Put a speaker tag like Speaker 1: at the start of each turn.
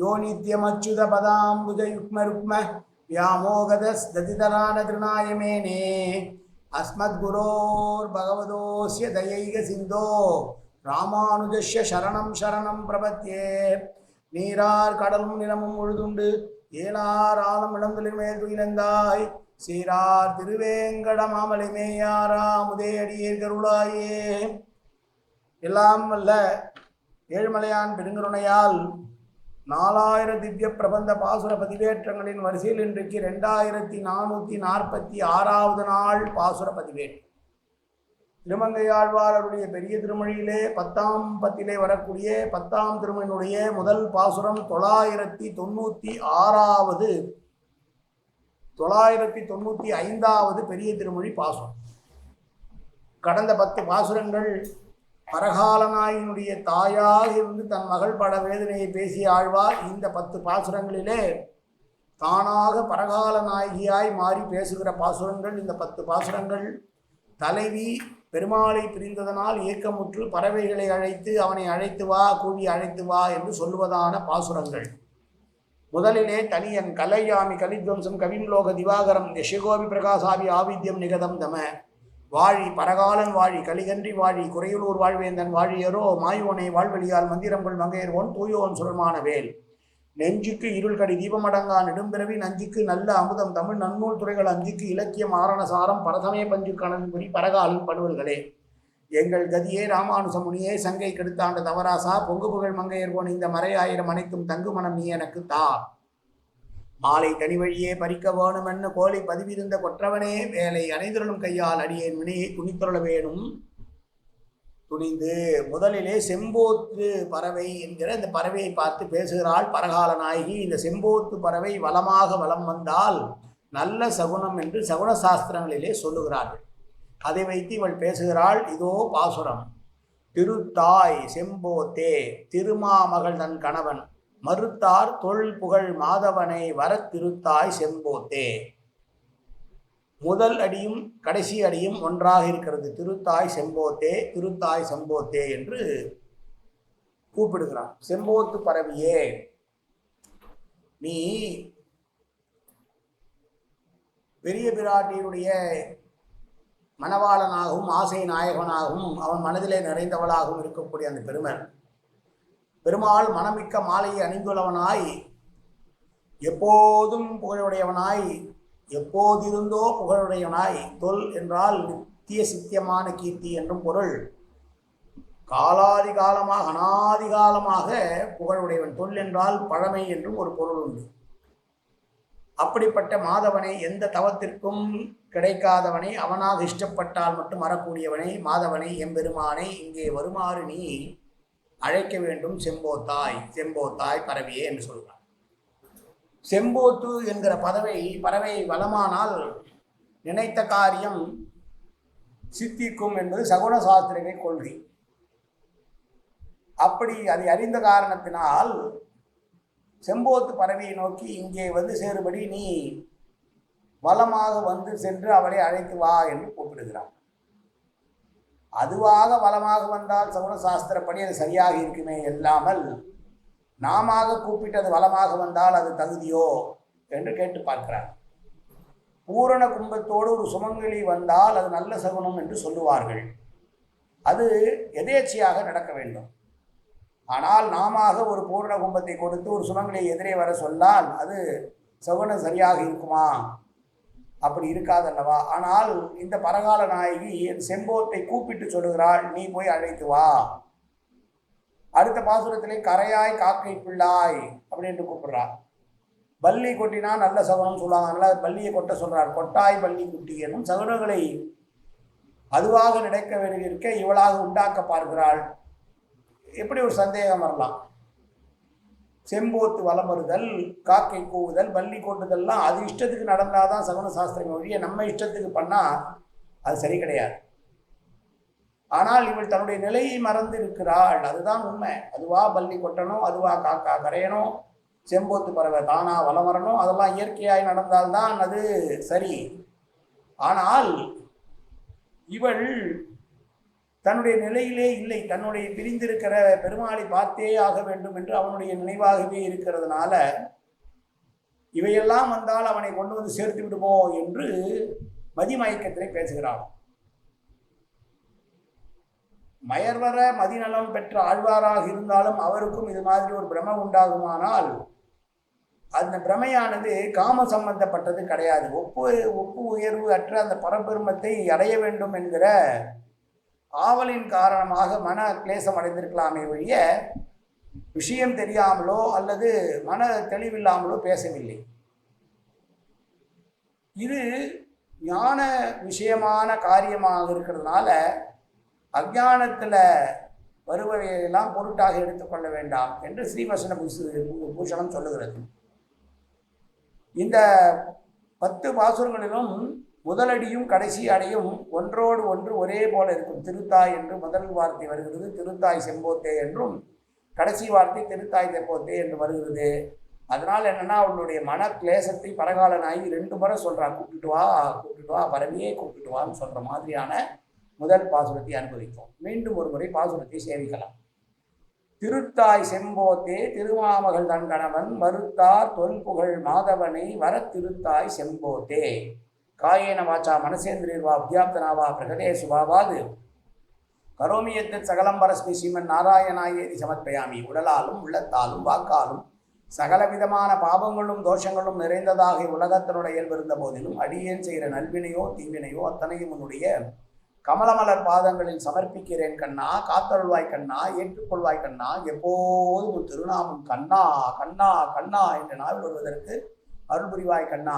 Speaker 1: யோ நித்யமச்சுத பதாம்புஜ யுக்ம ருக்ம व्यामोगदस्दतितरान तृणाय मेने अस्मद्गुरोर्भगवतोऽस्य दयैक सिन्धो ராமானுஜஸ்ய சரணம் சரணம் பிரபத்தியே நீரார் கடலும் நிலமும் உழுதுண்டு ஏனார் ஆலம் இளந்தலின் மேல் துயிலந்தாய் சீரார் திருவேங்கட மாமலை மேயாரா முதேயடியேர் கருளாயே எல்லாம் வல்ல ஏழுமலையான் பெருங்கருணையால் நாலாயிர திவ்ய பிரபந்த பாசுர பதிவேற்றங்களின் வரிசையில் இன்றைக்கு ரெண்டாயிரத்தி நானூற்றி நாற்பத்தி ஆறாவது நாள் பாசுர பதிவேற்றம் திருமங்கையாழ்வாரருடைய பெரிய திருமொழியிலே பத்தாம் பத்திலே வரக்கூடிய பத்தாம் திருமணியினுடைய முதல் பாசுரம் தொள்ளாயிரத்தி தொண்ணூற்றி ஆறாவது தொள்ளாயிரத்தி தொண்ணூற்றி ஐந்தாவது பெரிய திருமொழி பாசுரம். கடந்த பத்து பாசுரங்கள் பரகாலநாயினுடைய தாயாக இருந்து தன் மகள் பட வேதனையை பேசி ஆழ்வார் இந்த பத்து பாசுரங்களிலே தானாக பரகால நாயகியாய் மாறி பேசுகிற பாசுரங்கள் இந்த பத்து பாசுரங்கள் தலைவி பெருமாளை பிரிந்ததனால் ஏக்கமுற்று பறவைகளை அழைத்து அவனை அழைத்து வா கூவி அழைத்து வா என்று சொல்லுவதான பாசுரங்கள். முதலிலே தனியன் கலையாமி கலித்வம்சம் கவிம்லோக திவாகரம் யசகோபி பிரகாசாவி ஆவித்யம் நிகதம் தம. வாழி பரகாலன் வாழி கலிகன்றி வாழி குறையுளூர் வாழ்வேந்தன் வாழியரோ மாயோனை வாழ்வெளியால் மந்திரங்கள் மங்கையர்வோன் தூயோன் சுரமான வேல். நெஞ்சுக்கு இருள்கடி தீபமடங்கா நெடும்பிறவி நஞ்சுக்கு நல்ல அமுதம் தமிழ் நன்னூல் துறைகள் அஞ்சுக்கு இலக்கியம் ஆரணசாரம் பரதமே பஞ்சு கணன்புரி பரகாலன் படுவல்களே. எங்கள் கதியே ராமானுசமுனியே சங்கை கெடுத்தாண்ட தவராசா பொங்கு புகழ் மங்கையர்வோன் இந்த மறையாயிரம் அனைத்தும் தங்கு மனம் நீ எனக்கு தா. மாலை தனி வழியே பறிக்க வேணுமென்னு கோலை பதிவிருந்த கொற்றவனே வேலை அனைதருளும் கையால் அடியேன் வினையை துணித்தொழ வேணும். துணிந்து முதலிலே செம்போத்து பறவை என்கிற இந்த பறவையை பார்த்து பேசுகிறாள் பரகால நாயகி. இந்த செம்போத்து பறவை வளமாக வலம் வந்தால் நல்ல சகுனம் என்று சகுன சாஸ்திரங்களிலே சொல்லுகிறார்கள். அதை வைத்து இவள் பேசுகிறாள் இதோ பாசுரம் திருத்தாய் செம்போத்தே திருமாமகள் தன் கணவன் மறுத்தார் தொல் புகழ் மாதவனை வரத் திருத்தாய் செம்போத்தே. முதல் அடியும் கடைசி அடியும் ஒன்றாக இருக்கிறது. திருத்தாய் செம்போத்தே திருத்தாய் செம்போத்தே என்று கூப்பிடுகிறான். செம்போத்து பரவியே. நீ பெரிய பிராட்டியினுடைய மணவாளனாகவும் ஆசை நாயகனாகவும் அவன் மனதிலே நிறைந்தவளாகவும் இருக்கக்கூடிய அந்த பெருமன். பெருமாள் மனமிக்க மாலையை அணிந்துள்ளவனாய் எப்போதும் புகழுடையவனாய் எப்போதிருந்தோ புகழுடையவனாய். தொல் என்றால் நித்திய சித்தியமான கீர்த்தி என்றும் பொருள். காலாதி காலமாக புகழுடையவன். தொல் என்றால் பழமை என்றும் ஒரு பொருள் உண்டு. அப்படிப்பட்ட மாதவனை எந்த தவத்திற்கும் கிடைக்காதவனை அவனாக இஷ்டப்பட்டால் மட்டும் வரக்கூடியவனை மாதவனை எம்பெருமானை இங்கே வருமாறு நீ அழைக்க வேண்டும் செம்போத்தாய் செம்போத்தாய் பறவையே என்று சொல்கிறார். செம்போத்து என்கிற பறவை பறவை வளமானால் நினைத்த காரியம் சித்திக்கும் என்பது சகுன சாஸ்திரமே கொள்கை. அப்படி அதை அறிந்த காரணத்தினால் செம்போத்து பறவையை நோக்கி இங்கே வந்து சேருபடி நீ வளமாக வந்து சென்று அவளை அழைத்து வா என்று கூப்பிடுகிறான். அதுவாக வளமாக வந்தால் சகுன சாஸ்திரப்படி அது சரியாக இருக்குமே இல்லாமல் நாம கூப்பிட்டு அது வளமாக வந்தால் அது தகுதியோ என்று கேட்டு பார்க்கிறார். பூரண கும்பத்தோடு ஒரு சுமங்கலி வந்தால் அது நல்ல சகுனம் என்று சொல்லுவார்கள். அது எதேச்சையாக நடக்க வேண்டும். ஆனால் நாம ஒரு பூரண கும்பத்தை கொடுத்து ஒரு சுமங்கலியை எதிரே வர சொன்னால் அது சகுனம் சரியாக இருக்குமா? அப்படி இருக்காதல்லவா? ஆனால் இந்த பரகால நாயகி என் செம்போத்தை கூப்பிட்டு சொல்லுகிறாள் நீ போய் அழைத்து வா. அடுத்த பாசுரத்திலே கரையாய் காக்கை பிள்ளாய் அப்படின்னு கூப்பிடுறா. பல்லி கொட்டினா நல்ல சகுனம் சொல்லுவாங்க நல்லா பல்லியை கொட்ட சொல்றார். கொட்டாய் பல்லி குட்டி எனும் சகுனங்களை அதுவாக நினைக்க வேண்டியிருக்க இவளாக உண்டாக்க பார்க்கிறாள். எப்படி ஒரு சந்தேகம் வரலாம். செம்போத்து வலம் வருதல் காக்கை கூவுதல் பள்ளி கொட்டுதல்லாம் அது இஷ்டத்துக்கு நடந்தாதான் சகுன சாஸ்திரம் வழியை நம்ம இஷ்டத்துக்கு பண்ணால் அது சரி கிடையாது. ஆனால் இவள் தன்னுடைய நிலையை மறந்து இருக்கிறாள் அதுதான் உண்மை. அதுவா பள்ளி கொட்டணும் அதுவா காக்கா கரையணும் செம்போத்து பறவை தானா வலம் வரணும் அதெல்லாம் இயற்கையாய் நடந்தால்தான் அது சரி. ஆனால் இவள் தன்னுடைய நிலையிலே இல்லை. தன்னுடைய பிரிந்திருக்கிற பெருமாளை பார்த்தே ஆக வேண்டும் என்று அவனுடைய நினைவாகவே இருக்கிறதுனால இவையெல்லாம் வந்தால் அவனை கொண்டு வந்து சேர்த்து விடுமோ என்று மதிமயக்கத்திலே பேசுகிறான் மயர்வர மதிநலம் பெற்ற ஆழ்வாராக இருந்தாலும் அவருக்கும் இது மாதிரி ஒரு பிரம உண்டாகுமானால் அந்த பிரமையானது காம சம்பந்தப்பட்டது கிடையாது. ஒப்பு ஒப்பு உயர்வு அற்ற அந்த பரபெருமத்தை அடைய வேண்டும் என்கிற ஆவலின் காரணமாக மன கிளேசம் அடைந்திருக்கலாமே ஒழிய விஷயம் தெரியாமலோ அல்லது மன தெளிவில்லாமலோ பேசவில்லை. இது ஞான விஷயமான காரியமாக இருக்கிறதுனால அஜானத்தில் வருவதையெல்லாம் பொருட்டாக எடுத்துக்கொள்ள வேண்டாம் என்று ஸ்ரீவசன பூஷணம் சொல்லுகிறது. இந்த பத்து பாசுரங்களிலும் முதலடியும் கடைசி அடையும் ஒன்றோடு ஒன்று ஒரே போல இருக்கும் திருத்தாய் என்று முதல் வார்த்தை வருகிறது. திருத்தாய் செம்போத்தே என்றும் கடைசி வார்த்தை திருத்தாய் தெப்போத்தே என்று வருகிறது. அதனால் என்னென்னா அவளுடைய மன கிளேசத்தை பரகாலனாகி ரெண்டு முறை சொல்கிறான் கூப்பிட்டு வா கூப்பிட்டு வா பரவியே கூப்பிட்டு வான்னு சொல்கிற மாதிரியான முதல் பாசுரத்தை அனுபவித்தோம் மீண்டும் ஒரு முறை பாசுரத்தை சேவிக்கலாம். திருத்தாய் செம்போத்தே திருமாமகள் தன் கணவன் மறுத்தார் தொல்புகழ் மாதவனை வர திருத்தாய் செம்போத்தே. காயேன வாச்சா மனசேந்திரியர்வா அத்தியாப்தனாவா பிரகதே சுபாவாது. கரோமியத்தில் சகலம் பரஸ்மி ஸ்ரீமன் நாராயணாயேதி சமர்ப்பயாமி உடலாலும் உள்ளத்தாலும் வாக்காலும் சகலவிதமான பாவங்களும் தோஷங்களும் நிறைந்ததாக உலகத்தினுடைய இயல்பிருந்த போதிலும் அடியேன் செய்கிற நல்வினையோ தீவினையோ அத்தனையும் உன்னுடைய கமலமலர் பாதங்களில் சமர்ப்பிக்கிறேன் கண்ணா காத்தருள்வாய் கண்ணா ஏற்றுக்கொள்வாய் கண்ணா எப்போதும் உன் திருநாமம் கண்ணா கண்ணா கண்ணா என்று நாள் வருவதற்கு அருள் புரிவாய் கண்ணா.